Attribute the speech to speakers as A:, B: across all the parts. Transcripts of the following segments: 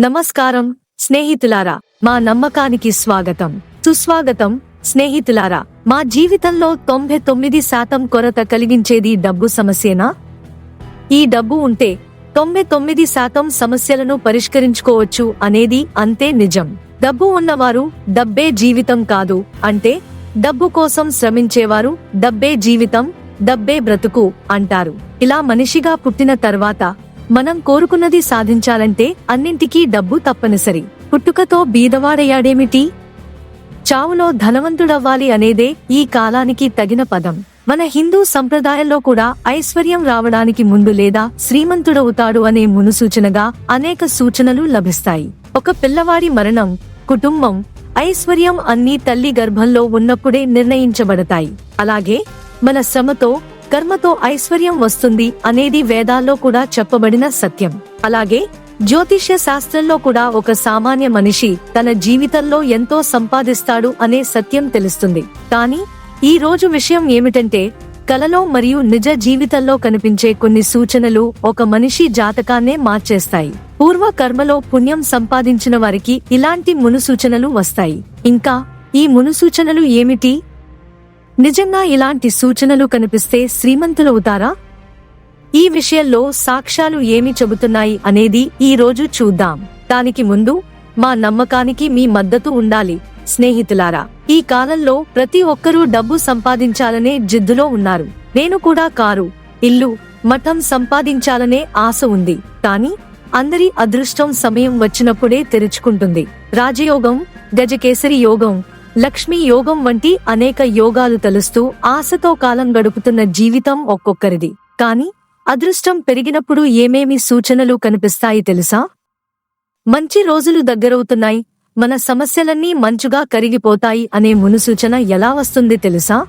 A: నమస్కారం స్నేహితులారా. మా నమ్మకానికి స్వాగతం. సుస్వాగతం స్నేహితులారా. మా జీవితంలో తొంభై తొమ్మిది శాతం కొరత కలిగించేది డబ్బు సమస్యేనా? ఈ డబ్బు ఉంటే తొంభై తొమ్మిది శాతం సమస్యలను పరిష్కరించుకోవచ్చు అనేది అంతే నిజం. డబ్బు ఉన్నవారు డబ్బే జీవితం కాదు అంటే డబ్బు కోసం శ్రమించేవారు డబ్బే జీవితం డబ్బే బ్రతుకు అంటారు. ఇలా మనిషిగా పుట్టిన తర్వాత మనం కోరుకున్నది సాధించాలంటే అన్నింటికీ డబ్బు తప్పనిసరి. పుట్టుకతో బీదవాడయ్యాడేమిటి? చావులో ధనవంతుడవ్వాలి అనేదే ఈ కాలానికి తగిన పదం. మన హిందూ సంప్రదాయంలో కూడా ఐశ్వర్యం రావడానికి ముందు లేదా శ్రీమంతుడవుతాడు అనే మునుసూచనగా అనేక సూచనలు లభిస్తాయి. ఒక పిల్లవాడి మరణం కుటుంబం ఐశ్వర్యం అన్నీ తల్లి గర్భంలో ఉన్నప్పుడే నిర్ణయించబడతాయి. అలాగే మన శ్రమతో కర్మతో ఐశ్వర్యం వస్తుంది అనేది వేదాల్లో కూడా చెప్పబడిన సత్యం. అలాగే జ్యోతిష్య శాస్త్రంలో కూడా ఒక సామాన్య మనిషి తన జీవితంలో ఎంతో సంపాదిస్తాడు అనే సత్యం తెలుస్తుంది. కానీ ఈ రోజు విషయం ఏమిటంటే కలలో మరియు నిజ జీవితంలో కనిపించే కొన్ని సూచనలు ఒక మనిషి జాతకాన్నే మార్చేస్తాయి. పూర్వ కర్మలో పుణ్యం సంపాదించిన వారికి ఇలాంటి మునుసూచనలు వస్తాయి. ఇంకా ఈ మునుసూచనలు ఏమిటి? నిజంగా ఇలాంటి సూచనలు కనిపిస్తే శ్రీమంతులవుతారా ఈ విషయంలో సాక్ష్యాలు ఏమి చెబుతున్నాయి అనేది ఈ రోజు చూద్దాం. దానికి ముందు మా నమ్మకానికి మీ మద్దతు ఉండాలి స్నేహితులారా. ఈ కాలంలో ప్రతి ఒక్కరూ డబ్బు సంపాదించాలనే జిద్దులో ఉన్నారు. నేను కూడా కారు ఇల్లు మఠం సంపాదించాలనే ఆశ ఉంది. కానీ అందరి అదృష్టం సమయం వచ్చినప్పుడే తెరుచుకుంటుంది. రాజయోగం గజకేసరి యోగం లక్ష్మీ యోగం వంటి అనేక యోగాలు తలుస్తూ ఆశతో కాలం గడుపుతున్న జీవితం ఒక్కొక్కరిది. కానీ అదృష్టం పెరిగినప్పుడు ఏమేమి సూచనలు కనిపిస్తాయి తెలుసా? మంచి రోజులు దగ్గరవుతున్నాయి. మన సమస్యలన్నీ మంచుగా కరిగిపోతాయి అనే మునుసూచన ఎలా వస్తుంది తెలుసా?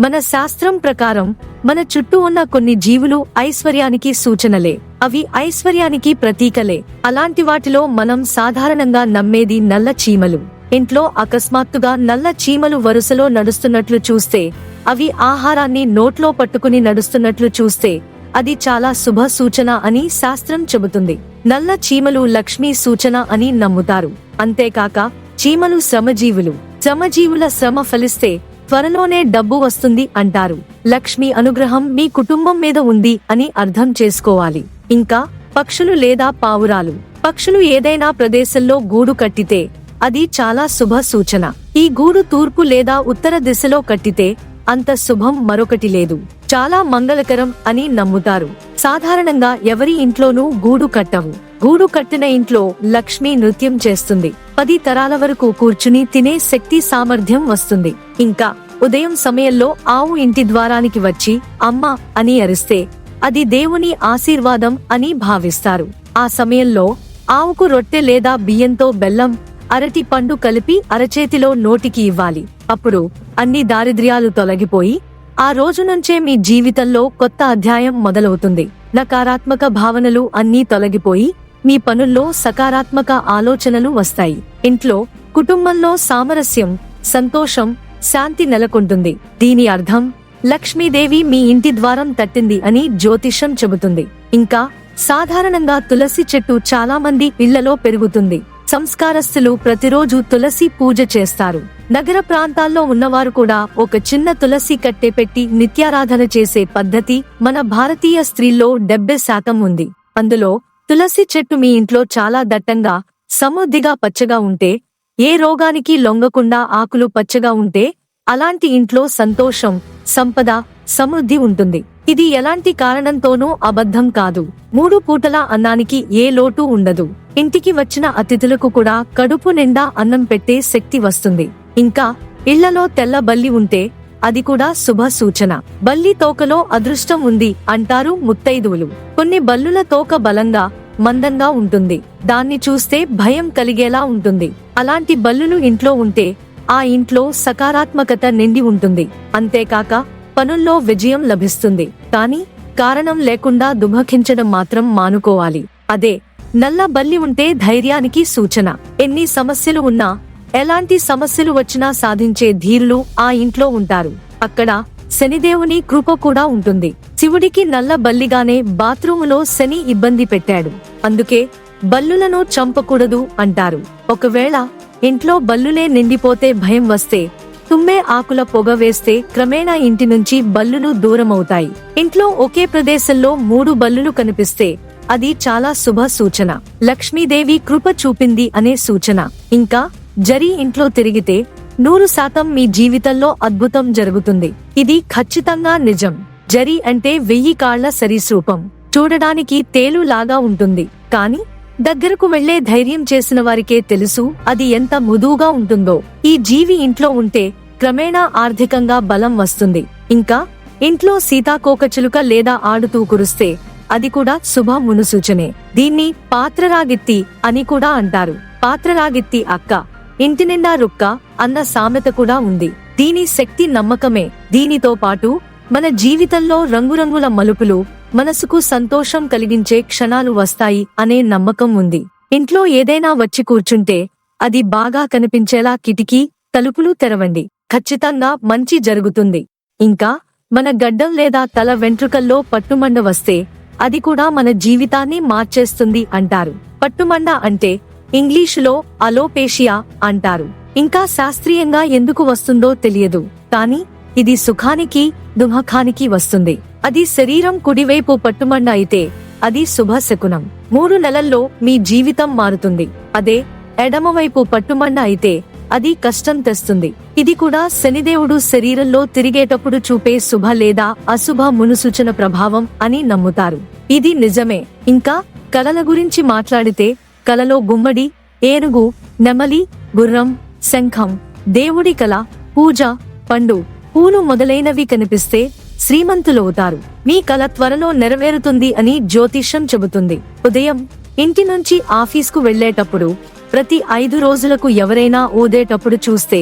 A: మన శాస్త్రం ప్రకారం మన చుట్టూ ఉన్న కొన్ని జీవులు ఐశ్వర్యానికి సూచనలే. అవి ఐశ్వర్యానికి ప్రతీకలే. అలాంటి వాటిలో మనం సాధారణంగా నమ్మేది నల్ల చీమలు. ఇంట్లో అకస్మాత్తుగా నల్ల చీమలు వరుసలో నడుస్తున్నట్లు చూస్తే అవి ఆహారాన్ని నోట్లో పట్టుకుని నడుస్తున్నట్లు చూస్తే అది చాలా శుభ సూచన అని శాస్త్రం చెబుతుంది. నల్ల చీమలు లక్ష్మీ సూచన అని నమ్ముతారు. అంతేకాక చీమలు శ్రమజీవులు. శ్రమజీవుల శ్రమ ఫలిస్తే త్వరలోనే డబ్బు వస్తుంది అంటారు. లక్ష్మి అనుగ్రహం మీ కుటుంబం మీద ఉంది అని అర్థం చేసుకోవాలి. ఇంకా పక్షులు లేదా పావురాలు. పక్షులు ఏదైనా ప్రదేశంలో గూడు కట్టితే అది చాలా శుభ సూచన. ఈ గూడు తూర్పు లేదా ఉత్తర దిశలో కట్టితే అంత శుభం మరొకటి లేదు. చాలా మంగళకరం అని నమ్ముతారు. సాధారణంగా ఎవరి ఇంట్లోనూ గూడు కట్టవు. గూడు కట్టిన ఇంట్లో లక్ష్మి నృత్యం చేస్తుంది. పది తరాల వరకు కూర్చుని తినే శక్తి సామర్థ్యం వస్తుంది. ఇంకా ఉదయం సమయంలో ఆవు ఇంటి ద్వారానికి వచ్చి అమ్మ అని అరిస్తే అది దేవుని ఆశీర్వాదం అని భావిస్తారు. ఆ సమయంలో ఆవుకు రొట్టె లేదా బియ్యంతో బెల్లం అరటి పండు కలిపి అరచేతిలో నోటికి ఇవ్వాలి. అప్పుడు అన్ని దారిద్ర్యాలు తొలగిపోయి ఆ రోజు నుంచే మీ జీవితంలో కొత్త అధ్యాయం మొదలవుతుంది. నకారాత్మక భావనలు అన్నీ తొలగిపోయి మీ పనుల్లో సకారాత్మక ఆలోచనలు వస్తాయి. ఇంట్లో కుటుంబంలో సామరస్యం సంతోషం శాంతి నెలకొంటుంది. దీని అర్థం లక్ష్మీదేవి మీ ఇంటి ద్వారం తట్టింది అని జ్యోతిషం చెబుతుంది. ఇంకా సాధారణంగా తులసి చెట్టు చాలా మంది ఇళ్ళలో పెరుగుతుంది. సంస్కారస్తులు ప్రతిరోజు తులసి పూజ చేస్తారు. నగర ప్రాంతాల్లో ఉన్నవారు కూడా ఒక చిన్న తులసి కట్టె పెట్టి నిత్యారాధన చేసే పద్ధతి మన భారతీయ స్త్రీల్లో డెబ్బై శాతం ఉంది. అందులో తులసి చెట్టు మీ ఇంట్లో చాలా దట్టంగా సమృద్ధిగా పచ్చగా ఉంటే ఏ రోగానికి లొంగకుండా ఆకులు పచ్చగా ఉంటే అలాంటి ఇంట్లో సంతోషం సంపద సమృద్ధి ఉంటుంది. ఇది ఎలాంటి కారణంతోనూ అబద్ధం కాదు. మూడు పూటల అన్నానికి ఏ లోటు ఉండదు. ఇంటికి వచ్చిన అతిథులకు కూడా కడుపు నిండా అన్నం పెట్టే శక్తి వస్తుంది. ఇంకా ఇళ్ళలో తెల్ల బల్లి ఉంటే అది కూడా శుభ సూచన. బల్లి తోకలో అదృష్టం ఉంది అంటారు ముత్తైదువులు. కొన్ని బల్లుల తోక బలంగా మందంగా ఉంటుంది. దాన్ని చూస్తే భయం కలిగేలా ఉంటుంది. అలాంటి బల్లులు ఇంట్లో ఉంటే ఆ ఇంట్లో సకారాత్మకత నిండి ఉంటుంది. అంతేకాక పనుల్లో విజయం లభిస్తుంది. కానీ కారణం లేకుండా దుభకించడం మాత్రం మానుకోవాలి. అదే నల్ల బల్లి ఉంటే ధైర్యానికి సూచన. ఎన్ని సమస్యలు ఉన్నా ఎలాంటి సమస్యలు వచ్చినా సాధించే ధీరులు ఆ ఇంట్లో ఉంటారు. అక్కడ శనిదేవుని కృప కూడా ఉంటుంది. శివుడికి నల్ల బల్లిగానే బాత్రూములో శని ఇబ్బంది పెట్టాడు. అందుకే బల్లులను చంపకూడదు అంటారు. ఒకవేళ ఇంట్లో బల్లులే నిండిపోతే భయం వస్తే తుమ్మే ఆకుల పొగ వేస్తే క్రమేణా ఇంటి నుంచి బల్లులు దూరమవుతాయి. ఇంట్లో ఒకే ప్రదేశంలో మూడు బల్లులు కనిపిస్తే అది చాలా శుభ సూచన. లక్ష్మీదేవి కృప చూపింది అనే సూచన. ఇంకా జరి ఇంట్లో తిరిగితే నూరు శాతం మీ జీవితంలో అద్భుతం జరుగుతుంది. ఇది ఖచ్చితంగా నిజం. జరి అంటే వెయ్యి కాళ్ళ సరీసూపం. చూడడానికి తేలు లాగా ఉంటుంది. కాని దగ్గరకు వెళ్ళే ధైర్యం చేసిన వారికే తెలుసు అది ఎంత మృదువుగా ఉంటుందో. ఈ జీవి ఇంట్లో ఉంటే క్రమేణా ఆర్థికంగా బలం వస్తుంది. ఇంకా ఇంట్లో సీతాకోకచిలుక లేదా ఆడుతూ కురిస్తే అది కూడా శుభ మునుసూచనే దీన్ని పాత్రరాగిత్తి అని కూడా అంటారు. పాత్రరాగిత్తి అక్క. ఇంటి నిండా రుక్క అన్న సామెత కూడా ఉంది. దీని శక్తి నమ్మకమే. దీనితో పాటు మన జీవితంలో రంగురంగుల మలుపులు మనసుకు సంతోషం కలిగించే క్షణాలు వస్తాయి అనే నమ్మకం ఉంది. ఇంట్లో ఏదైనా వచ్చి కూర్చుంటే అది బాగా కనిపించేలా కిటికీ తలుపులు తెరవండి. ఖచ్చితంగా మంచి జరుగుతుంది. ఇంకా మన గడ్డం లేదా తల వెంట్రుకల్లో పట్టుమండ వస్తే అది కూడా మన జీవితాన్ని మార్చేస్తుంది అంటారు. పట్టుమండ అంటే ఇంగ్లీషులో అలోపేషియా అంటారు. ఇంకా శాస్త్రీయంగా ఎందుకు వస్తుందో తెలియదు కానీ ఇది సుఖానికి దుఃఖానికి వస్తుంది. అది శరీరం కుడివైపు పట్టుమండ అయితే అది శుభ శకునం. మూడు నెలల్లో మీ జీవితం మారుతుంది. అదే ఎడమవైపు పట్టుమండ అయితే అది కష్టం తెస్తుంది. ఇది కూడా శనిదేవుడు శరీరంలో తిరిగేటప్పుడు చూపే శుభ లేదా అశుభ మునుసూచన ప్రభావం అని నమ్ముతారు. ఇది నిజమే. ఇంకా కలల గురించి మాట్లాడితే కలలో గుమ్మడి ఏనుగు నెమలి గుర్రం శంఖం దేవుడి కల పూజ పండు పూలు మొదలైనవి కనిపిస్తే శ్రీమంతులవుతారు. మీ కళ త్వరలో నెరవేరుతుంది అని జ్యోతిషం చెబుతుంది. ఉదయం ఇంటి నుంచి ఆఫీస్కు వెళ్ళేటప్పుడు ప్రతి ఐదు రోజులకు ఎవరైనా ఊదేటప్పుడు చూస్తే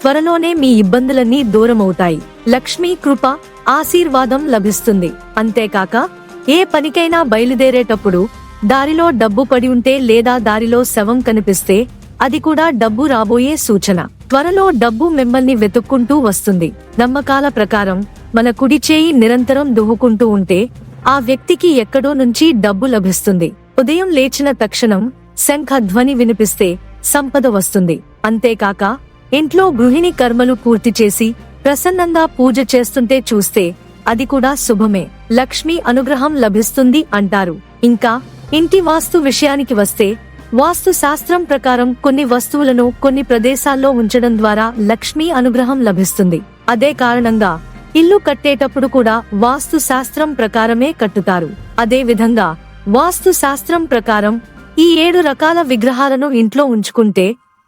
A: త్వరలోనే మీ ఇబ్బందులన్నీ దూరమవుతాయి. లక్ష్మీ కృప ఆశీర్వాదం లభిస్తుంది. అంతేకాక ఏ పనికైనా బయలుదేరేటప్పుడు దారిలో డబ్బు పడి ఉంటే లేదా దారిలో శవం కనిపిస్తే అది కూడా డబ్బు రాబోయే సూచన. త్వరలో డబ్బు మిమ్మల్ని వెతుక్కుంటూ వస్తుంది. నమ్మకాల ప్రకారం మన కుడి చేయి నిరంతరం దువ్వుకుంటూ ఉంటే ఆ వ్యక్తికి ఎక్కడో నుంచి డబ్బు లభిస్తుంది. ఉదయం లేచిన తక్షణం శంఖ ధ్వని వినిపిస్తే సంపద వస్తుంది. అంతేకాక ఇంట్లో గృహిణి కర్మలు పూర్తి చేసి ప్రసన్నంగా పూజ చేస్తుంటే చూస్తే అది కూడా శుభమే. లక్ష్మి అనుగ్రహం లభిస్తుంది అంటారు. ఇంకా ఇంటి వాస్తు విషయానికి వస్తే వాస్తు శాస్త్రం ప్రకారం కొన్ని వస్తువులను కొన్ని ప్రదేశాల్లో ఉంచడం ద్వారా లక్ష్మీ అనుగ్రహం లభిస్తుంది. అదే కారణంగా ఇల్లు కట్టేటప్పుడు కూడా వాస్తు శాస్త్రం ప్రకారమే కట్టుతారు. అదే విధంగా వాస్తు శాస్త్రం ప్రకారం ఈ ఏడు రకాల విగ్రహాలను ఇంట్లో ఉంచుకుంటే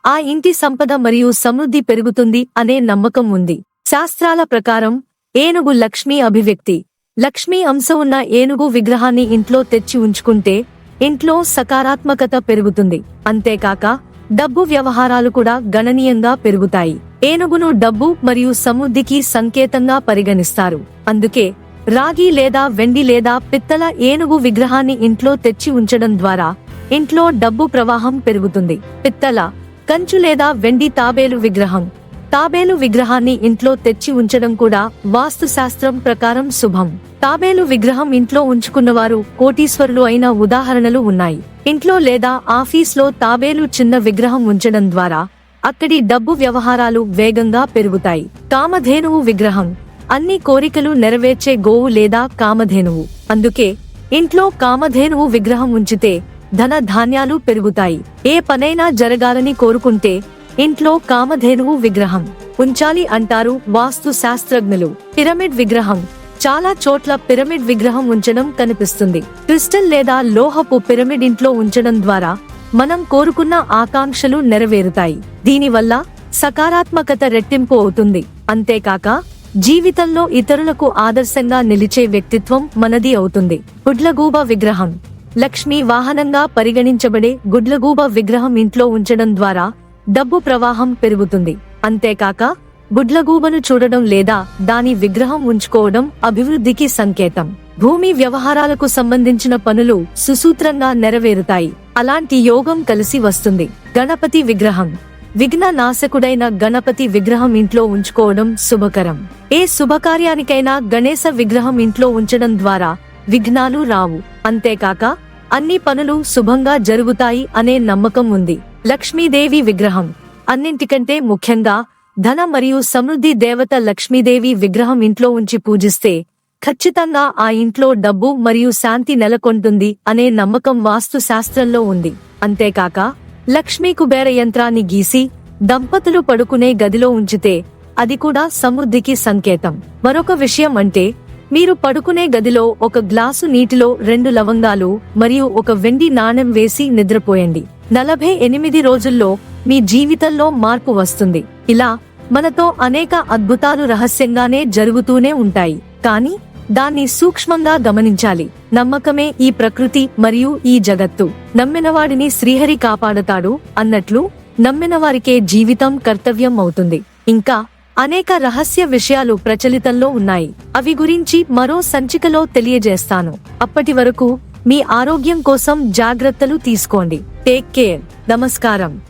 A: ఆ ఇంటి సంపద మరియు సమృద్ధి పెరుగుతుంది అనే నమ్మకం ఉంది. శాస్త్రాల ప్రకారం ఏనుగు లక్ష్మీ అభివ్యక్తి. లక్ష్మీ అంశ ఉన్న ఏనుగు విగ్రహాన్ని ఇంట్లో తెచ్చి ఉంచుకుంటే ఇంట్లో సకారాత్మకత పెరుగుతుంది. అంతేకాక డబ్బు వ్యవహారాలు కూడా గణనీయంగా పెరుగుతాయి. ఏనుగును డబ్బు మరియు సమృద్ధికి సంకేతంగా పరిగణిస్తారు. అందుకే రాగి లేదా వెండి లేదా పిత్తల ఏనుగు విగ్రహాన్ని ఇంట్లో తెచ్చి ఉంచడం ద్వారా ఇంట్లో డబ్బు ప్రవాహం పెరుగుతుంది. పిత్తల కంచు లేదా వెండి తాబేలు విగ్రహం. తాబేలు విగ్రహాన్ని ఇంట్లో తెచ్చి ఉంచడం కూడా వాస్తు శాస్త్రం ప్రకారం శుభం. తాబేలు విగ్రహం ఇంట్లో ఉంచుకున్నవారు కోటీశ్వరులు అయిన ఉదాహరణలు ఉన్నాయి. ఇంట్లో లేదా ఆఫీస్లో తాబేలు చిన్న విగ్రహం ఉంచడం ద్వారా అక్కడి డబ్బు వ్యవహారాలు వేగంగా పెరుగుతాయి. కామధేనువు విగ్రహం. అన్ని కోరికలు నెరవేర్చే గోవు లేదా కామధేనువు. అందుకే ఇంట్లో కామధేనువు విగ్రహం ఉంచితే ధన ధాన్యాలు పెరుగుతాయి. ఏ పనైనా జరగాలని కోరుకుంటే ఇంట్లో కామధేనువు విగ్రహం. ఉంచాలి అంటారు వాస్తు శాస్త్రజ్ఞులు. పిరమిడ్ విగ్రహం. చాలా చోట్ల పిరమిడ్ విగ్రహం ఉంచడం కనిపిస్తుంది. క్రిస్టల్ లేదా లోహపు పిరమిడ్ ఇంట్లో ఉంచడం ద్వారా మనం కోరుకున్న ఆకాంక్షలు నెరవేరుతాయి. దీనివల్ల సకారాత్మకత రెట్టింపు అవుతుంది. అంతేకాక జీవితంలో ఇతరులకు ఆదర్శంగా నిలిచే వ్యక్తిత్వం మనది అవుతుంది. గుడ్లగూబ విగ్రహం. లక్ష్మీ వాహనంగా పరిగణించబడే గుడ్లగూబ విగ్రహం ఇంట్లో ఉంచడం ద్వారా డబ్బు ప్రవాహం పెరుగుతుంది. అంతేకాక గుడ్లగూబను చూడడం లేదా దాని విగ్రహం ఉంచుకోవడం అభివృద్ధికి సంకేతం. భూమి వ్యవహారాలకు సంబంధించిన పనులు సుసూత్రంగా నెరవేరుతాయి. అలాంటి యోగం కలిసి వస్తుంది. గణపతి విగ్రహం. విఘ్న నాశకుడైన గణపతి విగ్రహం ఇంట్లో ఉంచుకోవడం శుభకరం. ఏ శుభకార్యానికైనా గణేశ విగ్రహం ఇంట్లో ఉంచడం ద్వారా విఘ్నాలు రావు. అంతేకాక అన్ని పనులు శుభంగా జరుగుతాయి అనే నమ్మకం ఉంది. లక్ష్మీదేవి విగ్రహం. అన్నింటికంటే ముఖ్యంగా ధన మరియు సమృద్ధి దేవత లక్ష్మీదేవి విగ్రహం ఇంట్లో ఉంచి పూజిస్తే ఖచ్చితంగా ఆ ఇంట్లో డబ్బు మరియు శాంతి నెలకొంటుంది అనే నమ్మకం వాస్తు శాస్త్రంలో ఉంది. అంతేకాక లక్ష్మీ కుబేర యంత్రాన్ని గీసి దంపతులు పడుకునే గదిలో ఉంచితే అది కూడా సమృద్ధికి సంకేతం. మరొక విషయం అంటే మీరు పడుకునే గదిలో ఒక గ్లాసు నీటిలో రెండు లవంగాలు మరియు ఒక వెండి నాణెం వేసి నిద్రపోయండి. నలభై ఎనిమిది రోజుల్లో మీ జీవితంలో మార్పు వస్తుంది. ఇలా మనతో అనేక అద్భుతాలు రహస్యంగానే జరుగుతూనే ఉంటాయి. కానీ దాన్ని సూక్ష్మంగా గమనించాలి. నమ్మకమే ఈ ప్రకృతి మరియు ఈ జగత్తు. నమ్మినవాడిని శ్రీహరి కాపాడతాడు అన్నట్లు నమ్మిన వారికే జీవితం కర్తవ్యం అవుతుంది. ఇంకా అనేక రహస్య విషయాలు ప్రచలితంలో ఉన్నాయి. అవి గురించి మరో సంచికలో తెలియజేస్తాను. అప్పటి వరకు మీ ఆరోగ్యం కోసం జాగ్రత్తలు తీసుకోండి. Take care. నమస్కారం.